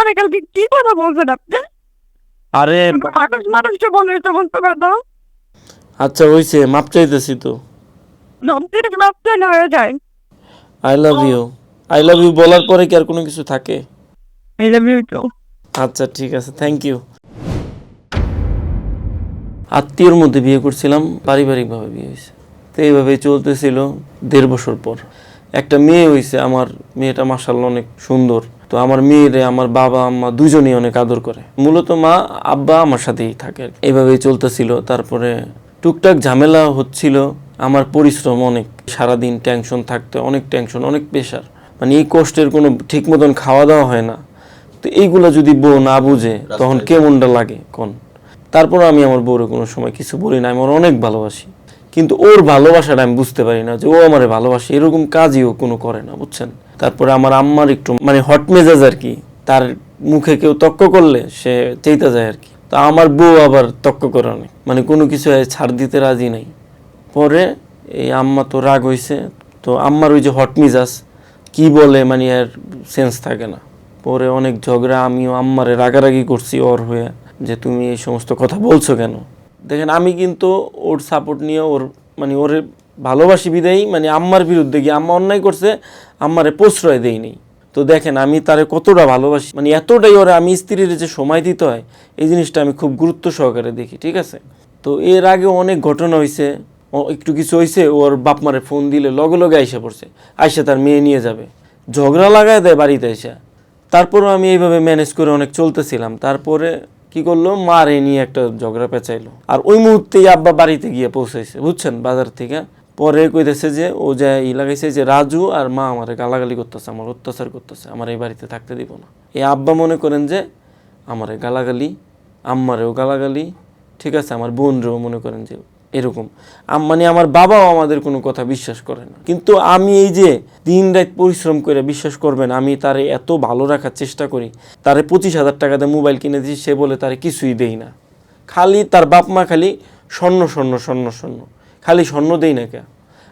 করে কালকে কি কথা বলছেন আপনি? আরে মানুষ মানুষকে বলে আচ্ছা হইছে মাপ চাইতেছি তো। না হয়ে যায়। I love you I love you বলার পরে কি আর কোনো কিছু থাকে? এই লাভ ইউ টু আচ্ছা ঠিক আছে থ্যাংক ইউ আত্মীয়র মধ্যে বিয়ে করছিলাম পারিবারিকভাবে বিয়ে হয়েছে। তো এইভাবেই চলতেছিল দেড় বছর পর। একটা মেয়ে হয়েছে আমার মেয়েটা মাসাল্লাহ অনেক সুন্দর। তো আমার মেয়েরে আমার বাবা আম্মা দুজনেই অনেক আদর করে। মূলত মা আব্বা আমার সাথেই থাকে এভাবেই চলতেছিল। তারপরে টুকটাক ঝামেলা হচ্ছিল। আমার পরিশ্রম অনেক সারাদিন টেনশন থাকতে অনেক টেনশন অনেক প্রেশার মানে এই কষ্টের কোনো ঠিক মতন খাওয়া দাওয়া হয় না। তো এইগুলা যদি বউ না বুঝে তখন কেমনটা লাগে কোন? তারপর আমি আমার বউরে কোনো সময় কিছু বলি না। আমি ওর অনেক ভালোবাসি। কিন্তু ওর ভালোবাসাটা আমি বুঝতে পারি না যে ও আমারে ভালোবাসে, এরকম কাজই ও কোনো করে না, বুঝছেন? তারপরে আমার আম্মার একটু মানে হট মেজাজ আর কি, তার মুখে কেউ তক্ক করলে সে চেইতে যায় আর কি। তো আমার বউ আবার তক্ক করে অনেক মানে কোনো কিছু ছাড় দিতে রাজি নাই। পরে এই আম্মা তো রাগ হইছে, তো আম্মার ওই যে হট মিজাজ, কি বলে মানে আর সেন্স থাকে না। পরে অনেক ঝগড়া, আমিও আম্মারে রাগারাগি করছি ওর হয়ে, যে তুমি এই সমস্ত কথা বলছো কেন? দেখেন, আমি কিন্তু ওর সাপোর্ট নিয়ে ওর মানে ওর ভালোবাসি বিদায়ী মানে আম্মার বিরুদ্ধে গিয়ে আম্মা অন্যায় করছে, আম্মারে প্রশ্রয় দেই নেই। তো দেখেন, আমি তারে কতটা ভালোবাসি মানে এতটাই ওরা আমি স্ত্রীর যে সময় দিতে হয়, এই জিনিসটা আমি খুব গুরুত্ব সহকারে দেখি, ঠিক আছে? তো এর আগে অনেক ঘটনা হয়েছে একটু কিছু হয়েছে ওর বাপ মারে ফোন দিলে লগে লগে আইসা পড়ছে, আইসা তার মেয়ে নিয়ে যাবে। ঝগড়া লাগায় দেয় বাড়িতে এসে তারপরও আমি এইভাবে ম্যানেজ করে অনেক চলতেছিলাম। তারপরে কি করল? মারে নিয়ে একটা ঝগড়া পেঁচাইলো। আর ওই মুহূর্তেই আব্বা বাড়িতে গিয়ে পৌঁছাইছে, বুঝছেন? বাজার থেকে। পরে কইতেছে যে, ও যে ই লাগাইছে যে, রাজু আর মা আমার গালাগালি করতেছে, আমার অত্যাচার করতেছে, আমার এই বাড়িতে থাকতে দিব না। এই আব্বা মনে করেন যে, আমারে গালাগালি, আম্মারেও গালাগালি, ঠিক আছে? আমার বোনরেও মনে করেন যে এরকম। মানে আমার বাবাও আমাদের কোনো কথা বিশ্বাস করে না। কিন্তু আমি এই যে দিন রাত পরিশ্রম করে বিশ্বাস করবেন, আমি তারে এত ভালো রাখার চেষ্টা করি, তারে পঁচিশ হাজার টাকা দিয়ে মোবাইল কিনে দিচ্ছি সে বলে তারে কিছুই দেই না। খালি তার বাপ মা খালি স্বর্ণ স্বর্ণ স্বর্ণ স্বর্ণ। খালি স্বর্ণ দেই না কে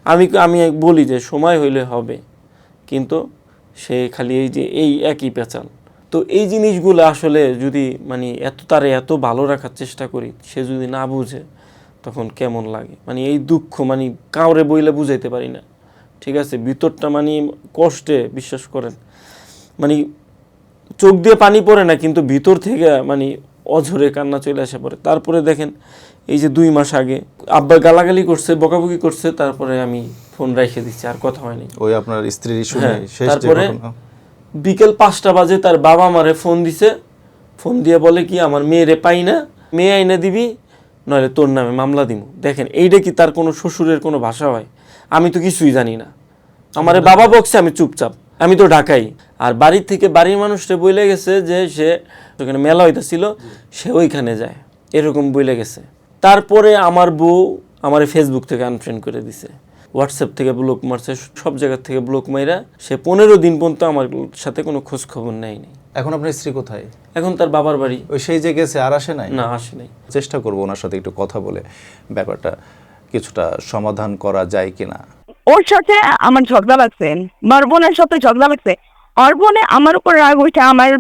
আমি আমি বলি যে সময় হইলে হবে, কিন্তু সে খালি এই যে এই একই পেঁচাল। তো এই জিনিসগুলো আসলে যদি মানে এত তারে এত ভালো রাখার চেষ্টা করি, সে যদি না বুঝে তখন কেমন লাগে? মানে এই দুঃখ মানে কাউরে বইলে বুঝাইতে পারি না। ঠিক আছে ভিতরটা মানে কষ্টে বিশ্বাস করেন। মানে চোখ দিয়ে পানি পড়ে না কিন্তু ভিতর থেকে মানে অঝরে কান্না চলে আসে পড়ে। তারপরে দেখেন এই যে দুই মাস আগে আব্বা গালাগালি করছে বকাবকি করছে তারপরে আমি ফোন রেখে দিচ্ছি আর কথা হয়নি ওই আপনার স্ত্রীর হ্যাঁ, তারপরে বিকেল পাঁচটা বাজে তার বাবা আমারে ফোন দিছে। ফোন দিয়ে বলে কি আমার মেয়েরে পাই না মেয়ে আইনা দিবি নইলে তোর নামে মামলা দিব দেখেন, এইটা কি তার কোনো শ্বশুরের কোনো ভাষা হয়? আমি তো কিছুই জানি না। আমার বাবা বকছে, আমি চুপচাপ। আমি তো ঢাকাই। আর বাড়ির থেকে বাড়ির মানুষটা বইলে গেছে যে সে ওখানে মেলা হইতেছিল, সে ওইখানে যায়। এরকম বইলে গেছে। তারপরে আমার বউ আমার ফেসবুক থেকে আনফ্রেন্ড করে দিছে। হোয়াটসঅ্যাপ থেকে ব্লক মারছে, সব জায়গা থেকে ব্লক মাইরা সে পনেরো দিন পর্যন্ত আমার সাথে কোনো খোঁজ খবর নেয়নি। এখন আপনার স্ত্রী কোথায়? এখন তার বাবার বাড়ি। ওই সেই যে গেছে আর আসে নাই? না আসে নাই। চেষ্টা করব ওনার সাথে একটু কথা বলে ব্যাপারটা কিছুটা সমাধান করা যায় কিনা। ওর সাথে আমার ঝগড়া লাগছে। আমার বোনের সাথে ঝগড়া লাগছে। ওর বোনে আমার উপর রাগ উঠে আমার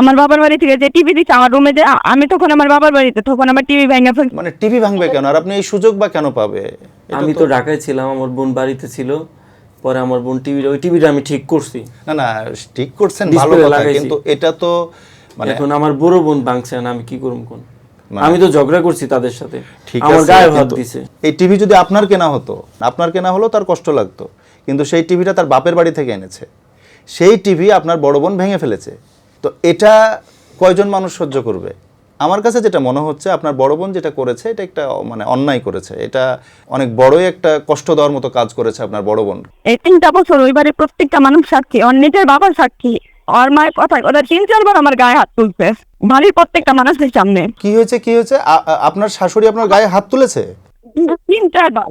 আমার বাবার বাড়ি থেকে যে টিভি দিচ্ছে আমার রুমে যে আমি তখন আমার বাবার বাড়িতে তখন আমার টিভি ভেঙে ফেল মানে টিভি ভাঙবে কেন? আর আপনি এই সুযোগ বা কেন পাবে? আমি তো ঢাকায় ছিলাম আমার বোন বাড়িতে ছিল। পরে আমার বোন টিভিটা ওই টিভিটা আমি ঠিক করছি। না না ঠিক করছেন ভালো কথা কিন্তু এটা তো মানে এখন আমার বড় বোন ভাঙছে না আমি কি করুম কোন? মানে- আমি তো ঝগড়া করছি তাদের সাথে। ঠিক আমার গায়ে হাত দিছে। এই টিভি যদি আপনার কেনা হতো আপনার কেনা হলো তার কষ্ট লাগতো কিন্তু সেই টিভিটা তার বাপের বাড়ি থেকে এনেছে। সেই টিভি আপনার বড় বোন ভেঙে ফেলেছে। তো এটা কয়জন মানুষ সহ্য করবে? আমার কাছে যেটা মনে হচ্ছে আপনার বড় বোন যেটা করেছে এটা একটা মানে অন্যায় করেছে। এটা অনেক বড়ই একটা কষ্ট দেওয়ার মতো কাজ করেছে আপনার বড় বোন। এই তিনটা বছর ওই বাড়ির প্রত্যেকটা মানুষ সাক্ষী নিজের বাবার সাক্ষী। ওর মায়ের কথা কথা তিন চারবার আমার গায়ে হাত তুলছে। বাড়ির প্রত্যেকটা মানুষের সামনে। কি হয়েছে কি হয়েছে? আপনার শাশুড়ি আপনার গায়ে হাত তুলেছে? তিন চারবার।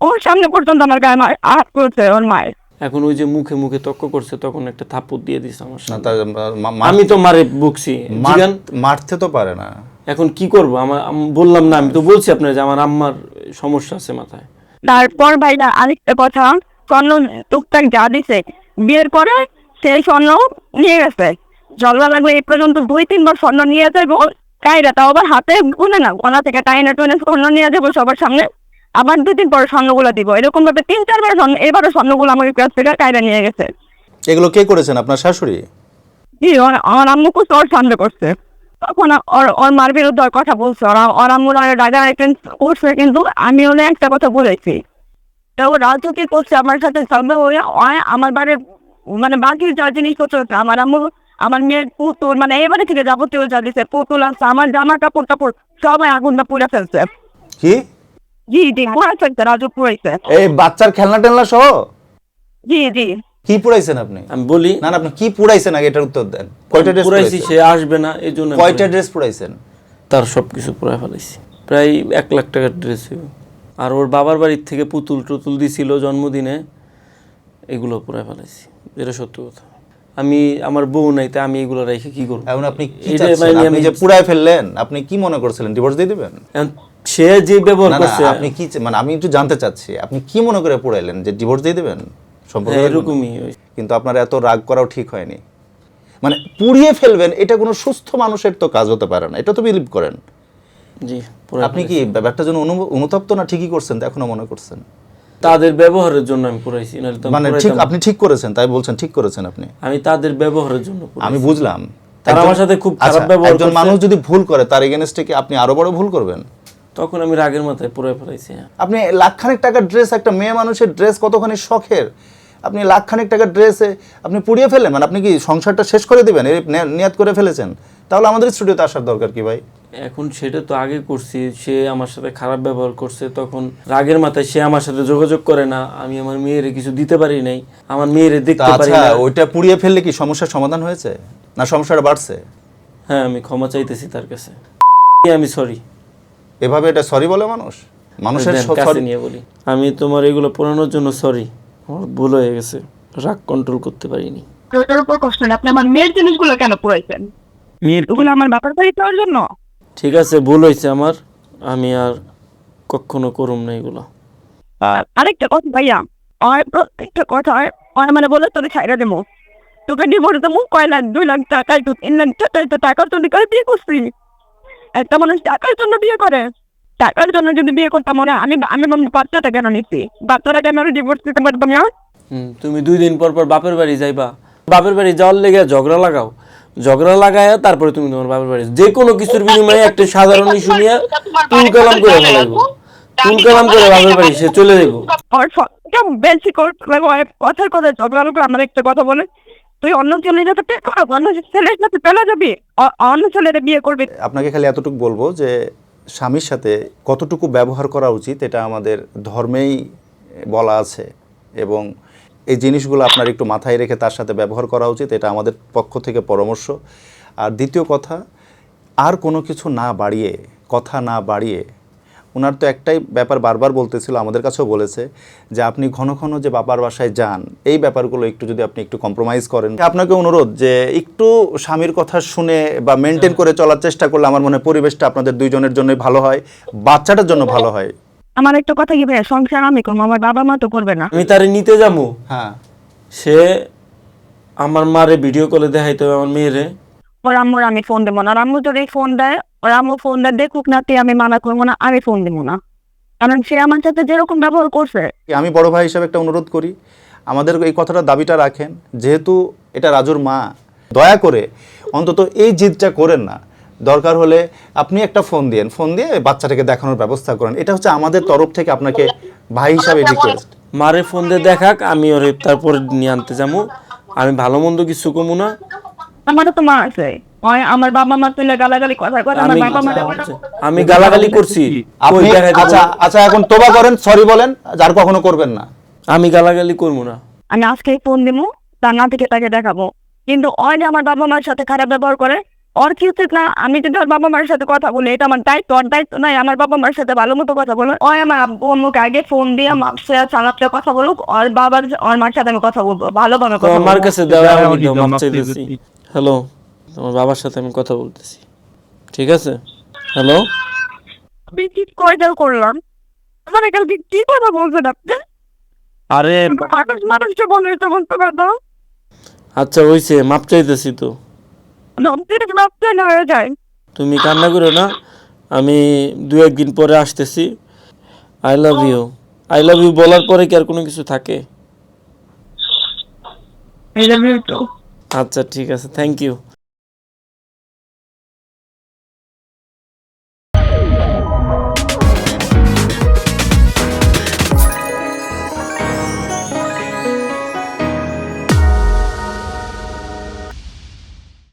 ওর সামনে পর্যন্ত আমার গায়ে হাত তুলছে ওর মায়ের। এখন ওই যে মুখে মুখে তক্ক করছে তখন একটা থাপ্পড় দিয়ে দিছে আমার সামনে। আমি তো মারে বকছি মারতে তো পারে না। এখন কি করব? আমার বললাম না আমি তো বলছি আপনার যে আমার আম্মার সমস্যা আছে মাথায়। তারপর ভাইরা আরেকটা কথা স্বর্ণ টুকটাক যা দিছে বিয়ের পরে সেই স্বর্ণ নিয়ে গেছে। ঝগড়া লাগলে এই পর্যন্ত দুই তিনবার স্বর্ণ নিয়ে যাব কাইরা তাও আবার হাতে গুনে না গলা থেকে টাইনা টুনে স্বর্ণ নিয়ে যাব সবার সামনে। আবার দুই দিন পর স্বর্ণগুলো দিব। এরকম ভাবে তিন চারবার স্বর্ণ এবারও স্বর্ণগুলো আমার কাছ থেকে কাইরা নিয়ে গেছে। এগুলো কে করেছেন? আপনার শাশুড়ি? জি আমার আম্মু করছে ওর সামনে করছে। তখন ওর ওর মার বিরুদ্ধে ওর কথা বলছে। ওরা ওর আম্মুর দাদা করছে কিন্তু আমি ওনে একটা কথা বলেছি। তো ও রাজু কি করছে আমার সাথে ওই আমার বাড়ির মানে বাকি যা জিনিসপত্র আমার আম্মু আমার মেয়ের পুতুল মানে এবারে থেকে যাবতীয় যা দিছে পুতুল আছে আমার জামা কাপড় কাপড় সবাই আগুনটা পুড়ে ফেলছে। কি? জি জি রাজু পুড়াইছে। এই বাচ্চার খেলনা টেলনা সহ? জি জি। কি পুড়াইছেন আপনি? আমি বলি না না আপনি কি পুড়াইছেন আগে এটার উত্তর দেন। কয়টা ড্রেস পুরাইছি সে আসবে না এই জন্য কয়টা ড্রেস পুড়াইছেন? তার সব কিছু পুরাই ফেলাইছি। প্রায় এক লাখ টাকার ড্রেস আর ওর বাবার বাড়ির থেকে পুতুল টুতুল দিছিল জন্মদিনে এগুলো পুরাই ফেলাইছি। এটা সত্য কথা। আমি আমার বউ নাই তাই আমি এগুলো রেখে কি করব? এখন আপনি কি চাচ্ছেন? মানে আপনি যে পুড়ায় ফেললেন আপনি কি মনে করছিলেন? ডিভোর্স দিয়ে দিবেন? সে যে ব্যবহার করছে আপনি কি মানে আমি একটু জানতে চাচ্ছি। আপনি কি মনে করে পুড়াইলেন যে ডিভোর্স দিয়ে দিবেন? সম্পর্ক হ্যাঁ, এরকমই। কিন্তু আপনার এত রাগ করাও ঠিক হয়নি। মানে পুড়িয়ে ফেলবেন এটা কোনো সুস্থ মানুষের তো কাজ হতে পারে না। এটা তো বিলিভ করেন। জি আপনি কি ব্যাপারটা জন্য অনু- অনুতপ্ত না ঠিকই করছেন তো এখনও মনে করছেন? তাদের ব্যবহারের জন্য আমি পুরাইছি নাহলে তো মানে ঠিক আপনি ঠিক করেছেন তাই বলছেন ঠিক করেছেন আপনি। আমি তাদের ব্যবহারের জন্য আমি বুঝলাম। তারা আমার সাথে খুব খারাপ আচ্ছা, ব্যবহার একজন মানুষ যদি ভুল করে তার এগেনস্টে কি আপনি আরও বড় ভুল করবেন? তখন আমি রাগের মাথায় পুরাই ফেলাইছি হ্যাঁ। আপনি লাখখানেক টাকার ড্রেস একটা মেয়ে মানুষের ড্রেস কতখানি শখের? আপনি লাখখানেক টাকার ড্রেসে আপনি পুড়িয়ে ফেলেন মানে আপনি কি সংসারটা শেষ করে দিবেন নে- নিয়াত করে ফেলেছেন? তাহলে আমাদের স্টুডিওতে আসার দরকার কি ভাই? এখন সেটা তো আগে করছি সে আমার সাথে খারাপ ব্যবহার করছে তখন রাগের মাথায় সে আমার সাথে যোগাযোগ করে না আমি আমার মেয়ের কিছু দিতে পারি নাই আমার মেয়ের দেখতে পারি আচ্ছা না। ওইটা পুড়িয়ে ফেললে কি সমস্যার সমাধান হয়েছে? না সমস্যাটা বাড়ছে? হ্যাঁ আমি ক্ষমা চাইতেছি তার কাছে। আমি সরি এভাবে এটা সরি বলে মানুষ? মানুষের স- কাছে sorry- নিয়ে বলি। আমি তোমার এগুলো পড়ানোর জন্য সরি আমার ভুল হয়ে গেছে। রাগ কন্ট্রোল করতে পারিনি। ওটার উপর কষ্ট নেই। আপনি আমার মেয়ের জিনিসগুলো কেন পুড়াইছেন? মেয়ের ওগুলো আমার বাবার বাড়ি দেওয়ার জন্য? ঠিক আছে ভুল হয়েছে আমার। আমি আর কখনো করুম না এগুলো। আর আরেকটা কথা ভাইয়া। আর প্রত্যেকটা কথা আর মানে বলে তোকে ছাইরা দেবো। তোকে ডিভোর্স দেবো কয় লাখ দুই লাখ টাকা তো তিন লাখ টাকা তো টাকার জন্য করে বিয়ে করছি একটা মানুষ টাকার জন্য বিয়ে করে। টাকার জন্য যদি বিয়ে করতাম মনে আমি আমি বাচ্চাটা কেন নিচ্ছি? বাচ্চাটা কেন ডিভোর্স দিতে পারতাম না। তুমি দুই দিন পর পর বাপের বাড়ি যাইবা। বাপের বাড়ি যাওয়ার লেগে ঝগড়া লাগাও। ঝগড়া লাগায় তারপরে তুমি তোমার বাপের বাড়ি যে কোনো কিছুর বিনিময়ে একটা সাধারণ ইস্যু নিয়ে তুল কালাম করে ফেলাইবো। তুল কালাম করে বাপের বাড়ি সে চলে যাইবো। আর বেশি কথা ঝগড়া লোক আমার একটা কথা বলে তুই অন্য ছেলের সাথে পেয়ে করো, অন্য ছেলের সাথে পেলে যাবি। অন্য ছেলেরা বিয়ে করবি। আপনাকে খালি এতটুকু বলব যে, স্বামীর সাথে কতটুকু ব্যবহার করা উচিত এটা আমাদের ধর্মেই বলা আছে। এবং এই জিনিসগুলো আপনার একটু মাথায় রেখে তার সাথে ব্যবহার করা উচিত, এটা আমাদের পক্ষ থেকে পরামর্শ। আর দ্বিতীয় কথা, আর কোনো কিছু না বাড়িয়ে, কথা না বাড়িয়ে ওনার তো একটাই ব্যাপার বারবার বলতেছিল আমাদের কাছেও বলেছে যে আপনি ঘন ঘন যে বাবার বাসায় যান এই ব্যাপারগুলো একটু যদি আপনি একটু কম্প্রোমাইজ করেন। আপনাকে অনুরোধ যে একটু স্বামীর কথা শুনে বা মেনটেন করে চলার চেষ্টা করলে আমার মনে হয় পরিবেশটা আপনাদের দুইজনের জন্যই ভালো হয় বাচ্চাটার জন্য ভালো হয়। আমার একটা কথা কি ভাইয়া সংসার আমি করব আমার বাবা মা তো করবে না। আমি তারে নিতে যাব? হ্যাঁ। সে আমার মারে ভিডিও কলে দেখাইতে হবে আমার মেয়েরে। ওর আম্মুর আমি ফোন দেবো না। আর আম্মু যদি ফোন দেয় ওর আম্মু ফোন দেয় দেখুক না তে আমি মানা করব না আমি ফোন দেবো না। কারণ সে আমার সাথে যেরকম ব্যবহার করছে। আমি বড় ভাই হিসাবে একটা অনুরোধ করি আমাদের এই কথাটা দাবিটা রাখেন যেহেতু এটা রাজুর মা দয়া করে অন্তত এই জিদটা করেন না। দরকার হলে আপনি একটা ফোন দিয়েন ফোন দিয়ে বাচ্চাটাকে দেখানোর ব্যবস্থা করেন। এটা হচ্ছে আমাদের তরফ থেকে আপনাকে ভাই হিসাবে রিকোয়েস্ট মারে ফোন দিয়ে দেখাক আমি ওরে তারপরে নিয়ে আনতে যাব। আমি ভালো মন্দ কিছু কমু না। আমারও তো মা আছে। আমার বাবা মা তুলে গালাগালি কথা করে আমার বাবা মা আমি গালাগালি করছি। আপনি আচ্ছা আচ্ছা এখন তোবা করেন সরি বলেন আর কখনো করবেন না। আমি গালাগালি করব না। আমি আজকে ফোন দিবো তার না থেকে তাকে দেখাবো। কিন্তু ওই যে আমার বাবা মার সাথে খারাপ ব্যবহার করে ওর কি উচিত না আমি যদি ওর বাবা মার সাথে কথা বলি এটা আমার দায়িত্ব ওর দায়িত্ব নাই আমার বাবা মার সাথে ভালো মতো কথা বলো ওই আমার আম্মুকে আগে ফোন দিয়ে মাপসে চালাপতে কথা বলুক ওর বাবার ওর মার সাথে আমি কথা বলব ভালোভাবে কথা কাছে দেওয়া হ্যালো তোমার বাবার সাথে আমি কথা বলতেছি। ঠিক আছে? হ্যালো আমি কি কয়টাও করলাম। আমার কালকে কি কথা বলছেন আপনি? আরে মানুষ মানুষকে বলে সমস্ত কথা আচ্ছা হইছে মাপ চাইতেছি তো। নবদের নবদের হয়ে যায়। তুমি কান্না করো না আমি দু একদিন পরে আসতেছি। I love you I love you বলার পরে কি আর কোনো কিছু থাকে? আচ্ছা ঠিক আছে থ্যাংক ইউ